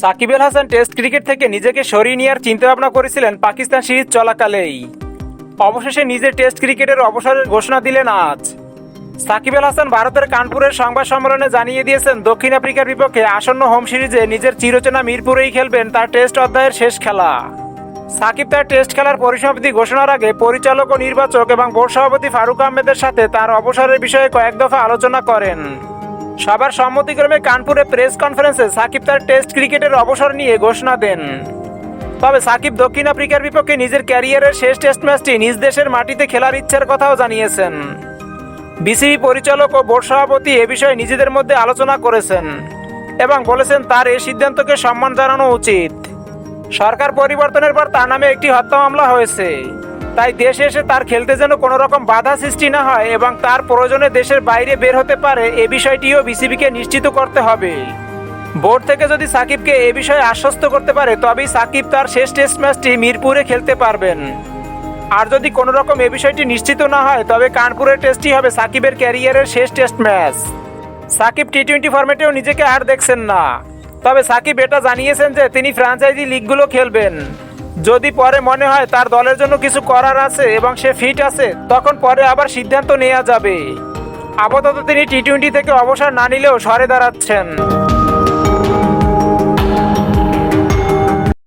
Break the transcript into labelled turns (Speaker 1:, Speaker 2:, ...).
Speaker 1: Shakib Al Hasan test cricket থেকে নিজেকে সরিয়ে নেওয়ার চিন্তাভাবনা করেছিলেন পাকিস্তান সিরিজ চলাকালেই। অবশেষে নিজের টেস্ট ক্রিকেটের অবসরের ঘোষণা দিলেন আজ। সাকিব আল হাসান ভারতের কানপুরের সংবাদ সম্মেলনে জানিয়ে দিয়েছেন, দক্ষিণ আফ্রিকার বিপক্ষে আসন্ন হোম সিরিজে নিজের চিরচেনা মিরপুরেই খেলবেন তার টেস্ট অধ্যায়ের শেষ খেলা। সাকিব তার টেস্ট খেলার পরিসমাপ্তি ঘোষণার আগে পরিচালক ও নির্বাচক এবং বোর্ড সভাপতি ফারুক আহমেদের সাথে তার অবসরের বিষয়ে কয়েক দফা আলোচনা করেন। সবার সম্মতিক্রমে কানপুরে প্রেস কনফারেন্সে সাকিব তার টেস্ট ক্রিকেটের অবসর নিয়ে ঘোষণা দেন। তবে সাকিব দক্ষিণ আফ্রিকার বিপক্ষে নিজের ক্যারিয়ারের শেষ টেস্ট ম্যাচটি নিজ দেশের মাটিতে খেলার ইচ্ছার কথাও জানিয়েছেন। বিসিবি পরিচালক ও বোর্ড সভাপতি এ বিষয়ে নিজেদের মধ্যে আলোচনা করেছেন এবং বলেছেন, তার এই সিদ্ধান্তকে সম্মান জানানো উচিত। সরকার পরিবর্তনের পর তার নামে একটি হত্যা মামলা হয়েছে। তাই দেশে এসে তার খেলতে যেন কোনো রকম বাধা সৃষ্টি না হয় এবং তার প্রয়োজনে দেশের বাইরে বের হতে পারে, এ বিষয়টিও বিসিবিকে নিশ্চিত করতে হবে। বোর্ড থেকে যদি সাকিবকে এ বিষয়ে আশ্বস্ত করতে পারে, তবেই সাকিব তার শেষ টেস্ট ম্যাচটি মিরপুরে খেলতে পারবেন। আর যদি কোনো রকম এ বিষয়টি নিশ্চিত না হয়, তবে কানপুরের টেস্টই হবে সাকিবের ক্যারিয়ারের শেষ test match. Shakib T twenty ফরম্যাটেও নিজেকে আর দেখছেন না। তবে সাকিব এটা জানিয়েছেন যে তিনি ফ্র্যাঞ্চাইজি লিগগুলো খেলবেন। যদি পরে মনে হয় তার দলের জন্য কিছু করার আছে এবং সে ফিট আছে, তখন পরে আবার সিদ্ধান্ত নেওয়া যাবে। আপাতত তিনি টি টোয়েন্টি থেকে অবসর না নিলেও সরে দাঁড়াচ্ছেন।